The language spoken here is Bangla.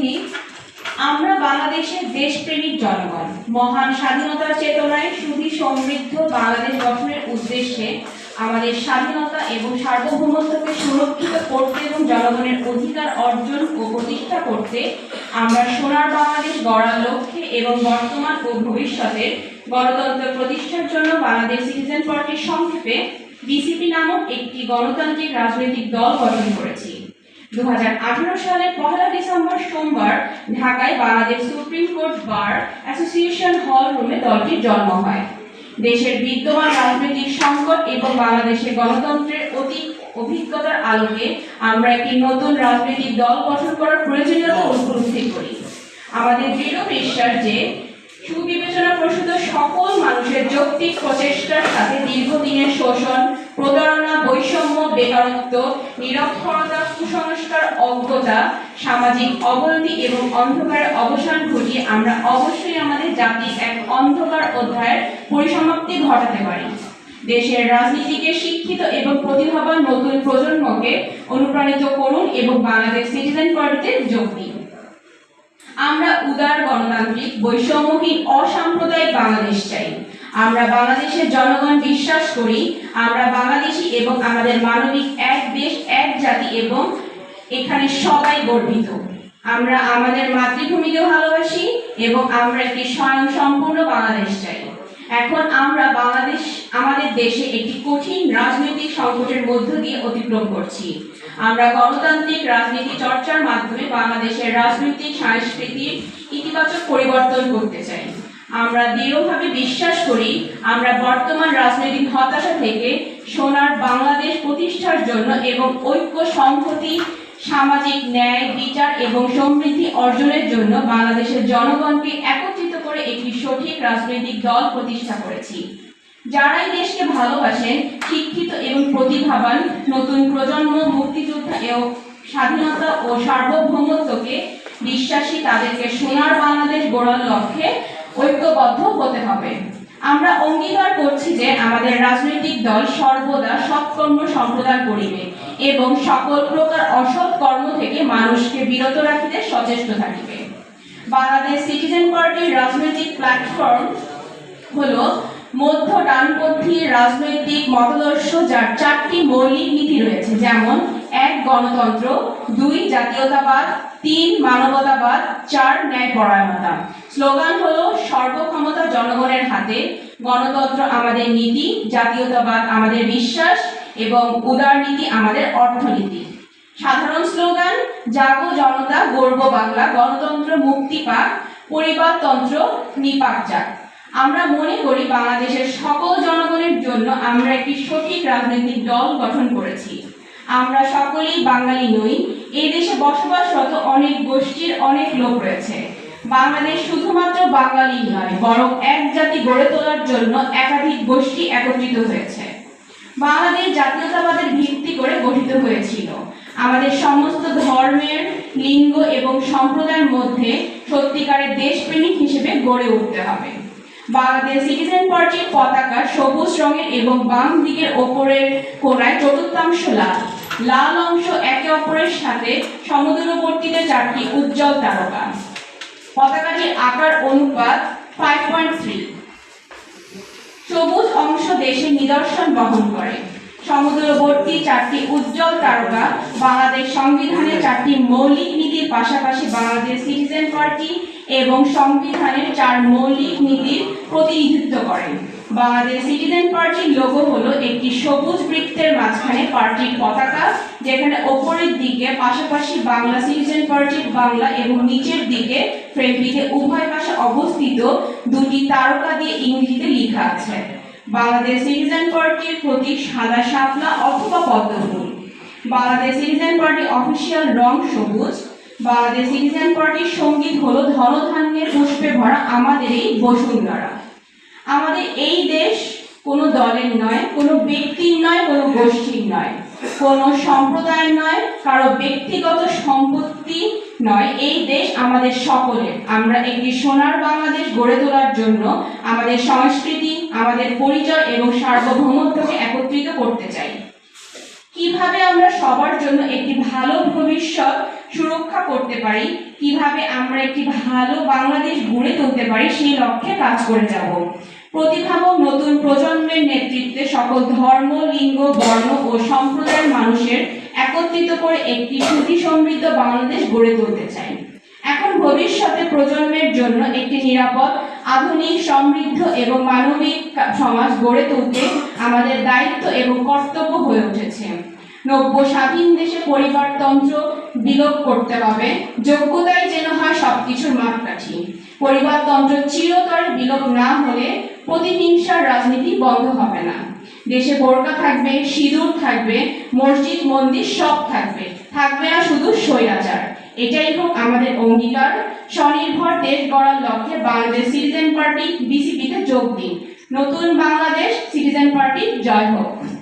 উপস্থিতি আমরা বাংলাদেশের দেশপ্রেমিক জনগণ। মহান স্বাধীনতার চেতনায় সুধী সমৃদ্ধ বাংলাদেশ গঠনের উদ্দেশ্যে আমাদের স্বাধীনতা এবং সার্বভৌমত্বকে সুরক্ষিত করতে এবং জনগণের অধিকার অর্জন ও প্রতিষ্ঠা করতে আমরা সোনার বাংলাদেশ গড়ার লক্ষ্যে এবং বর্তমান ও ভবিষ্যতের গণতন্ত্র প্রতিষ্ঠার জন্য বাংলাদেশ সিটিজেন পার্টির সংক্ষেপে বিসিপি নামক একটি গণতান্ত্রিক রাজনৈতিক দল গঠন করেছি। দু সালের পহেলা ডিসেম্বর সোমবার ঢাকায় Bangladesh supreme court bar association hall রুমে দলটির জন্ম হয়। দেশের বিদ্যমান রাজনৈতিক সংকট এবং বাংলাদেশের গণতন্ত্রের অতি অভিজ্ঞতার আলোকে আমরা একটি নতুন রাজনৈতিক দল গঠন করার প্রয়োজনীয়তা উপলব্ধি করি। আমাদের দৃঢ় বিশ্বাস যে সুবিবেচনা প্রসূত সকল মানুষের যৌক্তিক প্রচেষ্টার সাথে দীর্ঘদিনের শোষণ প্রতারণা, বৈষম্য, বেকারত্ব, নিরক্ষরতা, কুসংস্কার, অজ্ঞতা, সামাজিক অবনতি এবং অন্ধকারের অবসান ঘটিয়ে আমরা অবশ্যই আমাদের জাতির এক অন্ধকার অধ্যায়ের পরিসমাপ্তি ঘটাতে পারি। দেশের রাজনীতিকে শিক্ষিত এবং প্রতিভাবান নতুন প্রজন্মকে অনুপ্রাণিত করুন এবং বাংলাদেশ সিটিজেন পার্টিতে যোগ দিন। আমরা উদার গণতান্ত্রিক, বৈষম্যহীন, অসাম্প্রদায়িক বাংলাদেশ চাই। আমরা বাংলাদেশের জনগণ বিশ্বাস করি, আমরা বাংলাদেশি এবং আমাদের মানবিক এক দেশ, এক জাতি এবং এখানে সবাই গর্বিত। আমরা আমাদের মাতৃভূমিকে ভালোবাসি এবং আমরা একটি স্বয়ং সম্পূর্ণ বাংলাদেশ চাই। এখন আমরা বাংলাদেশ, আমাদের দেশে একটি কঠিন রাজনৈতিক সংকটের মধ্য দিয়ে অতিক্রম করছি। আমরা গণতান্ত্রিক রাজনীতি চর্চার মাধ্যমে বাংলাদেশের রাজনৈতিক, সাংস্কৃতিক ইতিবাচক পরিবর্তন করতে চাই। আমরা দৃঢ়ভাবে বিশ্বাস করি, আমরা বর্তমান রাজনৈতিক হতাশা থেকে সোনার বাংলাদেশ প্রতিষ্ঠার জন্য এবং ঐক্য, সংহতি, সামাজিক ন্যায়, বিচার এবং সমৃদ্ধি অর্জনের জন্য বাংলাদেশের জনগণকে একত্রিত করে একটি সঠিক রাজনৈতিক দল প্রতিষ্ঠা করেছি। যারাই দেশকে ভালোবাসেন, শিক্ষিত এবং প্রতিভাবান, নতুন প্রজন্ম, মুক্তিযোদ্ধা এবং স্বাধীনতা ও সার্বভৌমত্বকে বিশ্বাসী তাদেরকে সোনার বাংলাদেশ গড়ার লক্ষ্যে ঐক্যবদ্ধ হতে হবে। আমরা অঙ্গীকার করছি যে আমাদের রাজনৈতিক দল সর্বদা সৎকর্ম সম্প্রদান করিবে এবং সকল প্রকার অসৎ কর্ম থেকে মানুষকে বিরত রাখিতে সচেষ্ট থাকিবে। বাংলাদেশ সিটিজেন পার্টির রাজনৈতিক প্ল্যাটফর্ম হলো মধ্য ডানপন্থী রাজনৈতিক মতাদর্শ যার চারটি মৌলিক নীতি রয়েছে, যেমন গণতন্ত্র, দুই, জাতীয়তাবাদ, তিন, মানবতাবাদ, চার ন্যায়পরায়ণতা স্লোগান হলো, সর্বক্ষমতা জনগণের হাতে, গণতন্ত্র আমাদের নীতি, জাতীয়তাবাদ আমাদের বিশ্বাস, এবং উদারনীতি আমাদের অর্থনীতি। সাধারণ স্লোগান, জাগো জনতা গর্ব বাংলা, গণতন্ত্র মুক্তি পাক পরিবারতন্ত্র নিপাক যাক। আমরা মনে করি, বাংলাদেশের সকল জনগণের জন্য আমরা একটি সঠিক রাজনৈতিক দল গঠন করেছি। আমরা সকলেই বাঙালি নই। এই দেশে বসবাসরত অনেক গোষ্ঠীর অনেক লোক রয়েছে। বাংলাদেশ শুধুমাত্র বাঙালি নয়, বরং এক জাতি গড়ে তোলার জন্য একাধিক গোষ্ঠী একত্রিত হয়েছে। বাংলাদেশ জাতীয়তাবাদের ভিত্তি করে গঠিত হয়েছিল। আমাদের সমস্ত ধর্মের, লিঙ্গ এবং সম্প্রদায়ের মধ্যে সত্যিকারের দেশপ্রেমিক হিসেবে গড়ে উঠতে হবে। বাংলাদেশ সিটিজেন পার্টির পতাকা সবুজ রঙের এবং বাম দিকের ওপরের কোনায় চতুর্থাংশ লাল। লাল অংশ একে অপরের সাথে সমুদ্রবর্তীতে চারটি উজ্জ্বল তারকা। পতাকাটির আকার অনুপাত ফাইভ পয়েন্ট থ্রি সবুজ অংশ দেশের নিদর্শন বহন করে। সমুদ্রবর্তী চারটি উজ্জ্বল তারকা বাংলাদেশ সংবিধানের চারটি মৌলিক নীতির পাশাপাশি বাংলাদেশ সিটিজেন পার্টি এবং সংবিধানের চার মৌলিক নীতির প্রতিনিধিত্ব করে বাংলাদেশ সিটিজেন পার্টির লোগো হলো একটি সবুজ বৃত্তের মাঝখানে পার্টির পতাকা, যেখানে ওপরের দিকে পাশাপাশি বাংলা সিটিজেন পার্টির বাংলা এবং নিচের দিকে ফ্রেমটিতে উভয় পাশে অবস্থিত দুটি তারকা দিয়ে ইংরেজিতে লেখা আছে। বাংলাদেশ সিটিজেন পার্টির প্রতীক সাদা, শাপলা অথবা পদ্মফুল। বাংলাদেশ সিটিজেন পার্টি অফিসিয়াল রং সবুজ। বাংলাদেশ সিটিজেন পার্টির সংগীত হলো ধনধান্যের পুষ্পে ভরা আমাদের এই বসুন্ধরা। আমাদের এই দেশ কোনো দলের নয়, কোনো ব্যক্তির নয়, কোনো গোষ্ঠীর নয়। কোনো সম্প্রদায়ের নয়, কারও ব্যক্তিগত সম্পত্তি নয়। এই দেশ আমাদের সকলের। আমরা একটি সোনার বাংলাদেশ গড়ে তোলার জন্য আমাদের সংস্কৃতি, আমাদের পরিচয় এবং সার্বভৌমত্বকে একত্রিত করতে চাই। কীভাবে আমরা সবার জন্য একটি ভালো ভবিষ্যৎ সুরক্ষা করতে পারি, কীভাবে আমরা একটি ভালো বাংলাদেশ গড়ে তুলতে পারি, সেই লক্ষ্যে কাজ করে যাব। প্রতিভাবক নতুন প্রজন্মের নেতৃত্বে সকল ধর্ম, লিঙ্গ, বর্ণ ও সম্প্রদায়ের মানুষের একত্রিত করে একটি সুখী সমৃদ্ধ বাংলাদেশ গড়ে তুলতে চাই। এখন ভবিষ্যতে প্রজন্মের জন্য একটি নিরাপদ, আধুনিক, সমৃদ্ধ এবং মানবিক সমাজ গড়ে তুলতে আমাদের দায়িত্ব এবং কর্তব্য হয়ে উঠেছে। নব্য স্বাধীন দেশে পরিবারতন্ত্র বিলোপ করতে হবে যোগ্যতাই যেন হয় সবকিছুর মাপকাঠি। পরিবারতন্ত্র চিরতরে বিলোপ না হলে প্রতিহিংসার রাজনীতি বন্ধ হবে না। দেশে বোরকা থাকবে, সিঁদুর থাকবে, মসজিদ, মন্দির সব থাকবে। থাকবে না শুধু স্বৈরাচার। এটাই হোক আমাদের অঙ্গীকার। স্বনির্ভর দেশ গড়ার লক্ষ্যে বাংলাদেশ সিটিজেন পার্টি, বিসিপিতে যোগ দিন। নতুন বাংলাদেশ সিটিজেন পার্টি, জয় হোক।